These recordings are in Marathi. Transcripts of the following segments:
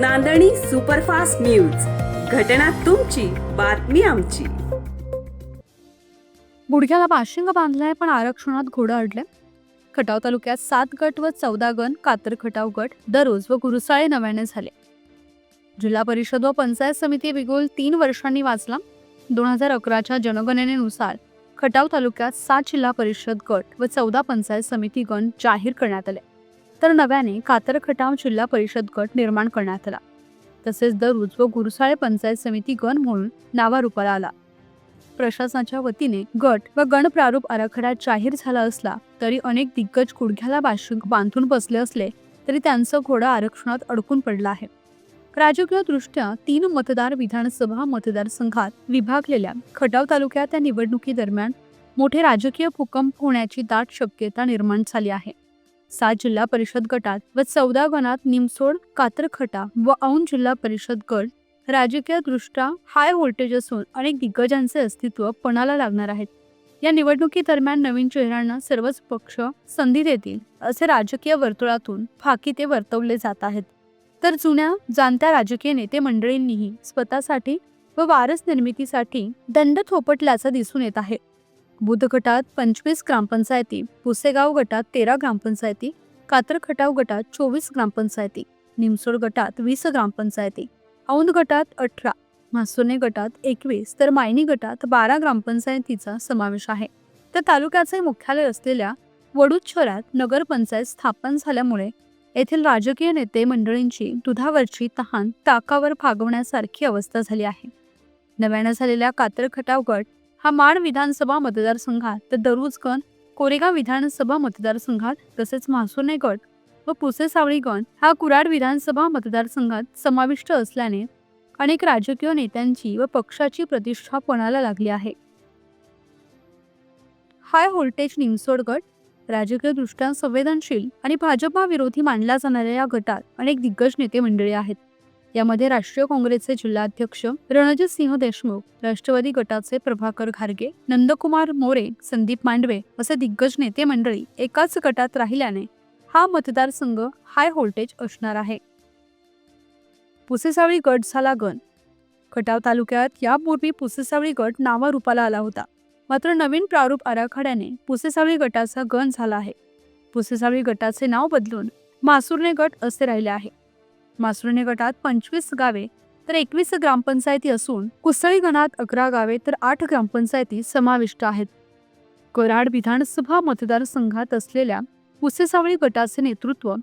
नांदणी सुपरफास्ट न्यूज. घटना तुमची बातमी आमची. गुडघ्याला बाशिंग बांधलाय पण आरक्षणात घोडं अडले खटाव तालुक्यात सात गट व चौदा गण कातर खटाव गट दररोज व गुरुसाळे नव्याने झाले. जिल्हा परिषद व पंचायत समिती बिगुल तीन वर्षांनी वाचला. दोन हजार अकराच्या जनगणनेनुसार खटाव तालुक्यात सात जिल्हा परिषद गट व चौदा पंचायत समिती गण जाहीर करण्यात आले. तर नव्याने कातर खटाव जिल्हा परिषद गट निर्माण करण्यात आला. तसेच दररोज व गुरुसाळे पंचायत समिती गण म्हणून नावारूपाला आला. प्रशासनाच्या वतीने गट व गण प्रारूप आराखडा जाहीर झाला असला तरी अनेक दिग्गज गुडघ्याला बाशिंग बांधून बसले असले तरी त्यांचं घोडं आरक्षणात अडकून पडलं आहे. राजकीय दृष्ट्या तीन मतदार विधानसभा मतदारसंघात विभागलेल्या खटाव तालुक्यात या निवडणुकीदरम्यान मोठे राजकीय भूकंप होण्याची दाट शक्यता निर्माण झाली आहे. सात जिल्हा परिषद गटात व चौदा गणात निमसोड कात्रखटा व औंध जिल्हा परिषद गट राजकीय दृष्ट्या हाय व्होल्टेज असून अनेक दिग्गजांचे अस्तित्व पणाला लागणार आहेत. या निवडणुकीदरम्यान नवीन चेहऱ्यांना सर्वच पक्ष संधी देतील असे राजकीय वर्तुळातून फाकी ते वर्तवले जात आहेत. तर जुन्या जाणत्या राजकीय नेते मंडळींनीही स्वतःसाठी व वारस निर्मितीसाठी दंड थोपटल्याचं दिसून येत आहे. बुध गटात पंचवीस ग्रामपंचायती पुसेगाव गटात तेरा ग्रामपंचायती कातर खटाव गटात चोवीस ग्रामपंचायती निमसोड गटात वीस ग्रामपंचायती औंध गटात अठरा म्हासोने गटात एकवीस तर मायनी गटात बारा ग्रामपंचायतीचा समावेश आहे. तर तालुक्याचे मुख्यालय असलेल्या वडूद शहरात नगरपंचायत स्थापन झाल्यामुळे येथील राजकीय नेते मंडळींची दुधावरची तहान ताकावर भागवण्यासारखी अवस्था झाली आहे. नव्यानं झालेल्या कातर खटाव गट हा माड विधानसभा मतदारसंघात तर दरुजगण कोरेगाव विधानसभा मतदारसंघात तसेच म्हासुर्णे गट व पुसे सावळीगण हा कुराड विधानसभा मतदारसंघात समाविष्ट असल्याने अनेक राजकीय नेत्यांची व पक्षाची प्रतिष्ठा पणाला लागली आहे? हाय व्होल्टेज निमसोड गट राजकीयदृष्ट्या संवेदनशील आणि भाजपा विरोधी मानला जाणाऱ्या या गटात अनेक दिग्गज नेते मंडळी आहेत. यामध्ये राष्ट्रीय काँग्रेसचे जिल्हाध्यक्ष रणजित सिंह देशमुख राष्ट्रवादी गटाचे प्रभाकर घारगे नंदकुमार मोरे संदीप मांडवे असे दिग्गज नेते मंडळी एकाच गटात राहिल्याने हा मतदारसंघ हाय व्होल्टेज असणार आहे. पुसेसावळी गट झाला गण. खटाव तालुक्यात यापूर्वी पुसेसावळी गट नावारूपाला आला होता. मात्र नवीन प्रारूप आराखड्याने पुसेसावळी गटाचा गण झाला आहे. पुसेसावळी गटाचे नाव बदलून मासुर्णे गट असे राहिले आहे. मासुरणे गटात पंचवीस गावे तर एकवीस ग्रामपंचायती असून कुसळी गणात अकरा गावे तर आठ ग्रामपंचायती समाविष्ट आहेत. कराड विधानसभा मतदारसंघात असलेल्या पुसेसावळी गटाचे नेतृत्व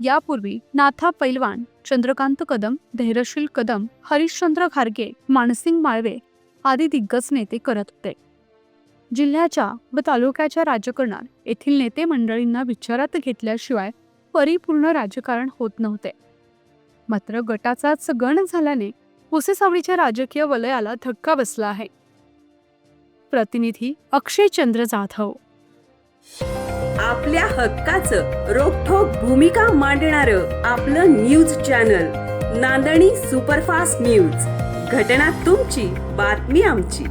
यापूर्वी नाथा पैलवान चंद्रकांत कदम धैर्यशील कदम हरिश्चंद्र खारगे मानसिंग माळवे आदी दिग्गज नेते करत होते. जिल्ह्याच्या व तालुक्याच्या राजकारणात येथील नेते मंडळींना विचारात घेतल्याशिवाय परिपूर्ण राजकारण होत नव्हते. मात्र गटाचाच गण झाल्याने पुसेसावळीच्या राजकीय वलयाला धक्का बसला आहे. प्रतिनिधी अक्षय चंद्र जाधव. आपल्या हक्काचं रोखोक भूमिका मांडणार आपलं न्यूज चॅनल नांदणी सुपरफास्ट न्यूज. घटना तुमची बातमी आमची.